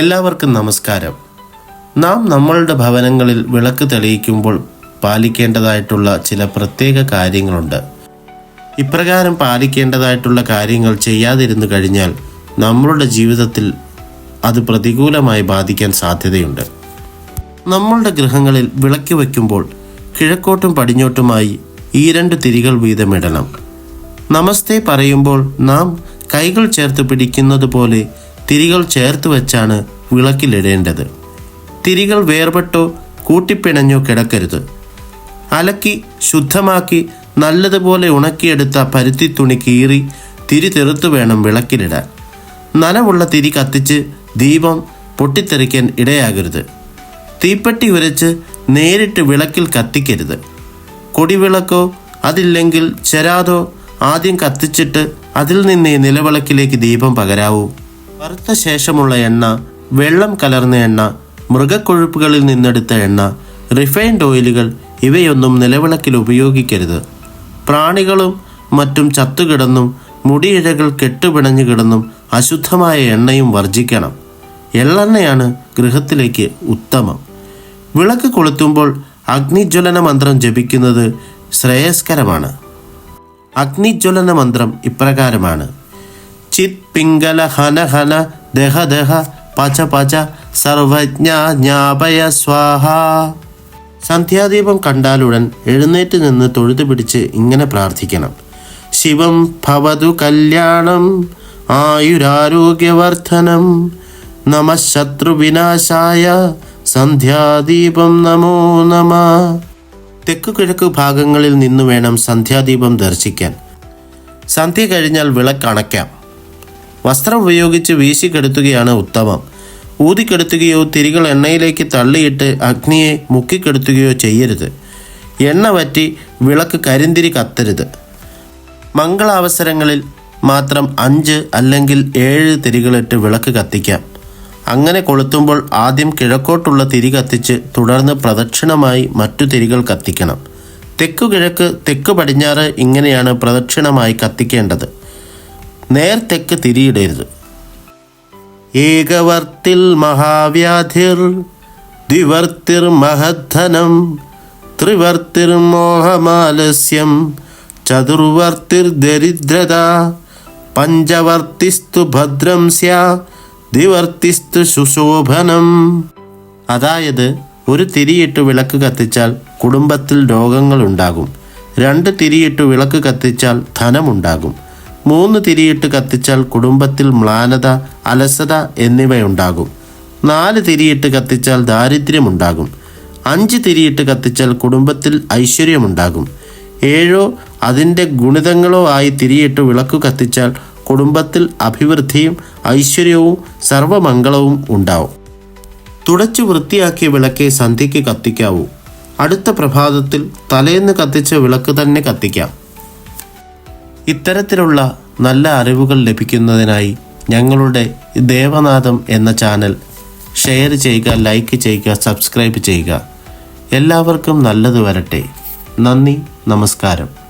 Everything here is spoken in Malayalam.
എല്ലാവർക്കും നമസ്കാരം. നാം നമ്മളുടെ ഭവനങ്ങളിൽ വിളക്ക് തെളിയിക്കുമ്പോൾ പാലിക്കേണ്ടതായിട്ടുള്ള ചില പ്രത്യേക കാര്യങ്ങളുണ്ട്. ഇപ്രകാരം പാലിക്കേണ്ടതായിട്ടുള്ള കാര്യങ്ങൾ ചെയ്യാതിരുന്നു കഴിഞ്ഞാൽ നമ്മളുടെ ജീവിതത്തിൽ അത് പ്രതികൂലമായി ബാധിക്കാൻ സാധ്യതയുണ്ട്. നമ്മളുടെ ഗൃഹങ്ങളിൽ വിളക്ക് വയ്ക്കുമ്പോൾ കിഴക്കോട്ടും പടിഞ്ഞോട്ടുമായി ഈ രണ്ട് തിരികൾ വീതമിടണം. നമസ്തേ പറയുമ്പോൾ നാം കൈകൾ ചേർത്ത് പിടിക്കുന്നത് പോലെ തിരികൾ ചേർത്ത് വെച്ചാണ് വിളക്കിലിടേണ്ടത്. തിരികൾ വേർപെട്ടോ കൂട്ടിപ്പിണഞ്ഞോ കിടക്കരുത്. അലക്കി ശുദ്ധമാക്കി നല്ലതുപോലെ ഉണക്കിയെടുത്ത പരുത്തി തുണി കീറി തിരി തെറുത്തു വേണം വിളക്കിലിടാൻ. നനവുള്ള തിരി കത്തിച്ച് ദീപം പൊട്ടിത്തെറിക്കാൻ ഇടയാകരുത്. തീപ്പെട്ടി ഉരച്ച് നേരിട്ട് വിളക്കിൽ കത്തിക്കരുത്. കൊടിവിളക്കോ അതില്ലെങ്കിൽ ചെരാതോ ആദ്യം കത്തിച്ചിട്ട് അതിൽ നിന്നേ നിലവിളക്കിലേക്ക് ദീപം പകരാവൂ. വറുത്ത ശേഷമുള്ള എണ്ണ വെള്ളം കലർന്ന എണ്ണ മൃഗക്കൊഴുപ്പുകളിൽ നിന്നെടുത്ത എണ്ണ റിഫൈൻഡ് ഓയിലുകൾ ഇവയൊന്നും നിലവിളക്കിൽ ഉപയോഗിക്കരുത്. പ്രാണികളും മറ്റും ചത്തുകിടന്നും മുടിയിഴകൾ കെട്ടുപിണഞ്ഞു കിടന്നും അശുദ്ധമായ എണ്ണയും വർജിക്കണം എള്ളെണ്ണയാണ് ഗൃഹത്തിലേക്ക് ഉത്തമം. വിളക്ക് കൊളുത്തുമ്പോൾ അഗ്നിജ്വലന മന്ത്രം ജപിക്കുന്നത് ശ്രേയസ്കരമാണ്. അഗ്നിജ്വലന മന്ത്രം ഇപ്രകാരമാണ്. ചിത് പിംഗല ഹന ഹന ദഹ ദഹ പച പച സർവജ്ഞ ജ്ഞാപയ സ്വാഹ സന്ധ്യാദീപം കണ്ടാലുടൻ എഴുന്നേറ്റ് നിന്ന് തൊഴുതു പിടിച്ച് ഇങ്ങനെ പ്രാർത്ഥിക്കണം ശിവം ഭവതു കല്യാണം ആയുരാരോഗ്യവർദ്ധനം നമ ശത്രുവിനാശായ സന്ധ്യാദീപം നമോ നമ തെക്കു കിഴക്ക് ഭാഗങ്ങളിൽ നിന്നു വേണം സന്ധ്യാദീപം ദർശിക്കാൻ സന്ധ്യ കഴിഞ്ഞാൽ വിളക്കണയ്ക്കാം വസ്ത്രം ഉപയോഗിച്ച് വീശിക്കെടുത്തുകയാണ് ഉത്തമം. ഊതിക്കെടുത്തുകയോ തിരികൾ എണ്ണയിലേക്ക് തള്ളിയിട്ട് അഗ്നിയെ മുക്കിക്കെടുത്തുകയോ ചെയ്യരുത്. എണ്ണ വറ്റി വിളക്ക് കരിന്തിരി കത്തരുത്. മംഗളാവസരങ്ങളിൽ മാത്രം അഞ്ച് അല്ലെങ്കിൽ ഏഴ് തിരികളിട്ട് വിളക്ക് കത്തിക്കാം. അങ്ങനെ കൊളുത്തുമ്പോൾ ആദ്യം കിഴക്കോട്ടുള്ള തിരി കത്തിച്ച് തുടർന്ന് പ്രദക്ഷിണമായി മറ്റു തിരികൾ കത്തിക്കണം. തെക്കു കിഴക്ക് തെക്ക് പടിഞ്ഞാറ് ഇങ്ങനെയാണ് പ്രദക്ഷിണമായി കത്തിക്കേണ്ടത്. നേർ തെക്ക് തിരിയിടരുത്. ഏകവർത്തിൽ മഹാവ്യാധിർ ദ്വിവർത്തിർ മഹദ്ധനം ത്രിവർത്തിർ മോഹമാലസ്യം ചതുർവർത്തിർ ദരിദ്രത പഞ്ചവർത്തിസ്തു ഭദ്രം സ്യാ ദ്വിവർത്തിസ്തു സുശോഭനം അതായത് ഒരു തിരിയിട്ട് വിളക്ക് കത്തിച്ചാൽ കുടുംബത്തിൽ രോഗങ്ങളുണ്ടാകും. രണ്ട് തിരിയിട്ട് വിളക്ക് കത്തിച്ചാൽ ധനമുണ്ടാകും. മൂന്ന് തിരിയിട്ട് കത്തിച്ചാൽ കുടുംബത്തിൽ മ്ലാനത അലസത എന്നിവയുണ്ടാകും. നാല് തിരിയിട്ട് കത്തിച്ചാൽ ദാരിദ്ര്യമുണ്ടാകും. അഞ്ച് തിരിയിട്ട് കത്തിച്ചാൽ കുടുംബത്തിൽ ഐശ്വര്യമുണ്ടാകും. ഏഴോ അതിന്റെ ഗുണിതങ്ങളോ ആയി തിരിയിട്ട് വിളക്ക് കത്തിച്ചാൽ കുടുംബത്തിൽ അഭിവൃദ്ധിയും ഐശ്വര്യവും സർവമംഗളവും ഉണ്ടാവും. തുടച്ചു വൃത്തിയാക്കിയ വിളക്കെ സന്ധ്യയ്ക്ക് കത്തിക്കാവൂ. അടുത്ത പ്രഭാതത്തിൽ തലേന്ന് കത്തിച്ച വിളക്ക് തന്നെ കത്തിക്കാം. ഇത്തരത്തിലുള്ള നല്ല അറിവുകൾ ലഭിക്കുന്നതിനായി ഞങ്ങളുടെ ദേവനാഥം എന്ന ചാനൽ ഷെയർ ചെയ്യുക ലൈക്ക് ചെയ്യുക സബ്സ്ക്രൈബ് ചെയ്യുക. എല്ലാവർക്കും നല്ലത് വരട്ടെ. നന്ദി നമസ്കാരം.